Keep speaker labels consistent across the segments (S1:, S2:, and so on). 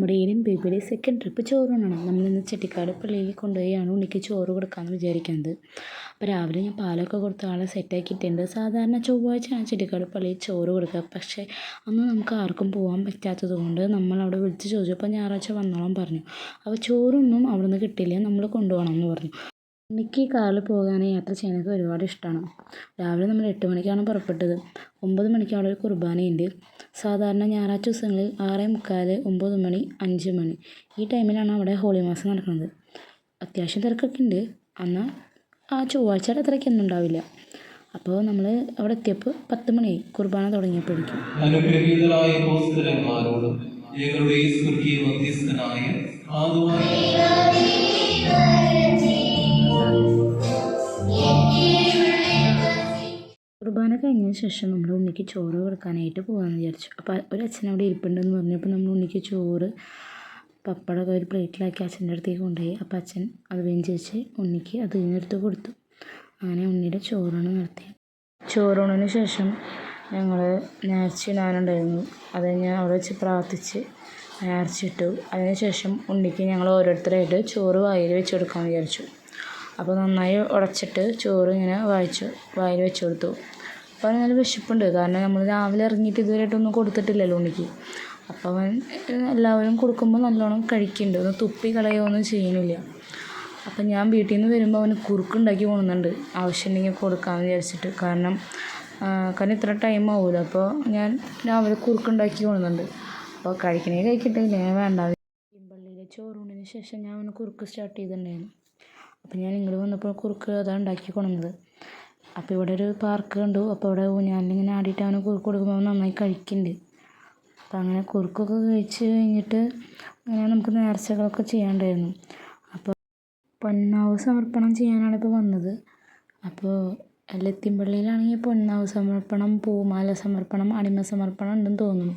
S1: ബേബിയുടെ second trip ചോറ് നമ്മൾ നമ്മളിന്ന് ചെട്ടിക്കാട് പള്ളിയിൽ കൊണ്ടുപോയാണ് ഉണ്ണിക്ക് ചോറ് കൊടുക്കാമെന്ന് വിചാരിക്കുന്നത്. അപ്പോൾ രാവിലെ ഞാൻ പാലൊക്കെ കൊടുത്ത ആളെ സെറ്റാക്കിയിട്ടുണ്ട് സാധാരണ ചൊവ്വാഴ്ചയാണ് ചെട്ടിക്കാട് പള്ളിയിൽ ചോറ് കൊടുക്കുക. പക്ഷേ അന്ന് നമുക്ക് ആർക്കും പോകാൻ പറ്റാത്തത് കൊണ്ട് നമ്മളവിടെ വിളിച്ച് ചോദിച്ചപ്പോൾ ഞായറാഴ്ച വന്നോളാൻ പറഞ്ഞു. അപ്പോൾ ചോറൊന്നും അവിടെ നിന്ന് കിട്ടില്ല നമ്മൾ കൊണ്ടുപോകണം എന്ന് പറഞ്ഞു. ഉണ്ണിക്ക് കാറിൽ പോകാൻ യാത്ര ചെയ്യാനൊക്കെ ഒരുപാട് ഇഷ്ടമാണ്. രാവിലെ നമ്മൾ എട്ട് മണിക്കാണ് പുറപ്പെട്ടത്. ഒമ്പത് മണിക്ക് അവിടെ ഒരു കുർബാനയുണ്ട് സാധാരണ ഞായറാഴ്ച ദിവസങ്ങളിൽ ആറേ മുക്കാൽ ഒമ്പത് മണി അഞ്ച് മണി. ഈ ടൈമിലാണ് അവിടെ ഹോളി മാസം നടക്കുന്നത്. അത്യാവശ്യം തിരക്കൊക്കെ ഉണ്ട്. എന്നാൽ ആ ചൊവ്വാഴ്ചയുടെ അത്രയ്ക്കൊന്നും ഉണ്ടാവില്ല. അപ്പോൾ നമ്മൾ അവിടെ എത്തിയപ്പോൾ പത്ത് മണിയായി കുർബാന തുടങ്ങിയപ്പോഴേക്കും. കുർബാന കഴിഞ്ഞതിന് ശേഷം നമ്മൾ ഉണ്ണിക്ക് ചോറ് കൊടുക്കാനായിട്ട് പോകാമെന്ന് വിചാരിച്ചു. അപ്പോൾ ഒരു അച്ഛൻ അവിടെ ഇരിപ്പുണ്ടെന്ന് പറഞ്ഞപ്പോൾ നമ്മൾ ഉണ്ണിക്ക് ചോറ് പപ്പടമൊക്കെ ഒരു പ്ലേറ്റിലാക്കി അച്ഛന്റെ അടുത്തേക്ക് കൊണ്ടുപോയി. അപ്പോൾ അച്ഛൻ അത് വെഞ്ചരിച്ച് ഉണ്ണിക്ക് അത് കഴിഞ്ഞെടുത്ത് കൊടുത്തു. അങ്ങനെ ഉണ്ണിയുടെ ചോറാണ് നടത്തിയത്. ചോറൂണിന് ശേഷം ഞങ്ങൾ നേർച്ചയിടാനുണ്ടായിരുന്നു അത് ഞാൻ അവിടെ വെച്ച് പ്രാർത്ഥിച്ച് നേർച്ചിട്ടു അതിന് ശേഷം ഉണ്ണിക്ക് ഞങ്ങൾ ഓരോരുത്തരായിട്ട് ചോറ് വായിൽ വെച്ച് കൊടുക്കാമെന്ന് വിചാരിച്ചു. അപ്പോൾ നന്നായി ഉടച്ചിട്ട് ചോറ് ഇങ്ങനെ വായിച്ചു വായിൽ വെച്ച് കൊടുത്തു. അപ്പോൾ അവന് നല്ല വിശപ്പുണ്ട്. കാരണം നമ്മൾ രാവിലെ ഇറങ്ങിയിട്ട് ഇതുവരെയായിട്ടൊന്നും കൊടുത്തിട്ടില്ലല്ലോ ഉണ്ണിക്ക്. അപ്പം അവൻ എല്ലാവരും കൊടുക്കുമ്പോൾ നല്ലോണം കഴിക്കുന്നുണ്ട് ഒന്ന് തുപ്പി കളയുകയൊന്നും ചെയ്യുന്നില്ല അപ്പം ഞാൻ വീട്ടിൽ നിന്ന് വരുമ്പോൾ അവന് കുറുക്കുണ്ടാക്കി കൊണ്ടുവന്നുണ്ട് ആവശ്യമുണ്ടെങ്കിൽ കൊടുക്കാമെന്ന് വിചാരിച്ചിട്ട്. കാരണം കാരണം ഇത്ര ടൈം ആവുമല്ലോ അപ്പോൾ ഞാൻ രാവിലെ കുറുക്കുണ്ടാക്കി കൊണ്ടുവന്നുണ്ട് അപ്പോൾ കഴിക്കണേ കഴിക്കട്ടെ. ഞാൻ വേണ്ട. പള്ളിയിലെ ചോറൂണിന് ശേഷം ഞാൻ അവന് കുറുക്ക് സ്റ്റാർട്ട് ചെയ്തിട്ടുണ്ടായിരുന്നു. അപ്പോൾ ഞാൻ ഇങ്ങോട്ട് വന്നപ്പോൾ കുറുക്ക് അതാണ് ഉണ്ടാക്കി കൊണ്ടുവന്നത്. അപ്പോൾ ഇവിടെ ഒരു പാർക്ക് കണ്ടു. അപ്പോൾ അവിടെ ഊഞ്ഞാലിങ്ങനെ ആടിയിട്ട് അവന് കുറുക്ക് കൊടുക്കുമ്പോൾ അവൻ നന്നായി കഴിക്കുന്നുണ്ട് അപ്പോൾ അങ്ങനെ കുറുക്കൊക്കെ കഴിച്ച് കഴിഞ്ഞിട്ട് അങ്ങനെ നമുക്ക് നേർച്ചകളൊക്കെ ചെയ്യാണ്ടായിരുന്നു അപ്പോൾ പൊന്നാവ് സമർപ്പണം ചെയ്യാനാണ് ഇപ്പോൾ വന്നത്. അപ്പോൾ ലത്തിമ്പള്ളിയിലാണെങ്കിൽ പൊന്നാവ് സമർപ്പണം പൂമാല സമർപ്പണം അടിമ സമർപ്പണം ഉണ്ടെന്ന് തോന്നുന്നു.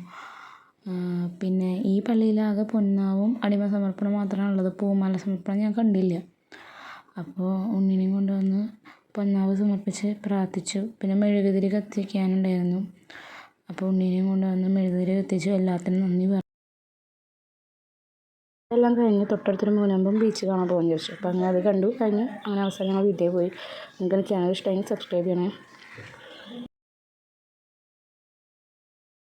S1: പിന്നെ ഈ പള്ളിയിലാകെ പൊന്നാവും അടിമ സമർപ്പണം മാത്രമാണ് ഉള്ളത് പൂമാല സമർപ്പണം ഞാൻ കണ്ടില്ല. അപ്പോൾ ഉണ്ണിനെയും കൊണ്ടുവന്ന് പൊന്നാവ് സമർപ്പിച്ച് പ്രാർത്ഥിച്ചു. പിന്നെ മെഴുകുതിരി കത്തിക്കാനുണ്ടായിരുന്നു. അപ്പോൾ ഉണ്ണിനെയും കൊണ്ടുവന്ന് മെഴുകുതിരി കത്തിച്ചു. എല്ലാത്തിനും നന്ദി പറഞ്ഞു. എല്ലാം കഴിഞ്ഞ് തൊട്ടടുത്തൊരു മൂന്നാകുമ്പം ബീച്ച് കാണാൻ പോകാൻ ചോദിച്ചു അപ്പോൾ അങ്ങനെ അത് കണ്ടു. കഴിഞ്ഞു അങ്ങനെ അവസാനം ഞങ്ങൾ വീട്ടിൽ പോയി. നിങ്ങൾക്ക് ചാനൽ ഇഷ്ടമെങ്കിൽ സബ്സ്ക്രൈബ് ചെയ്യണേ.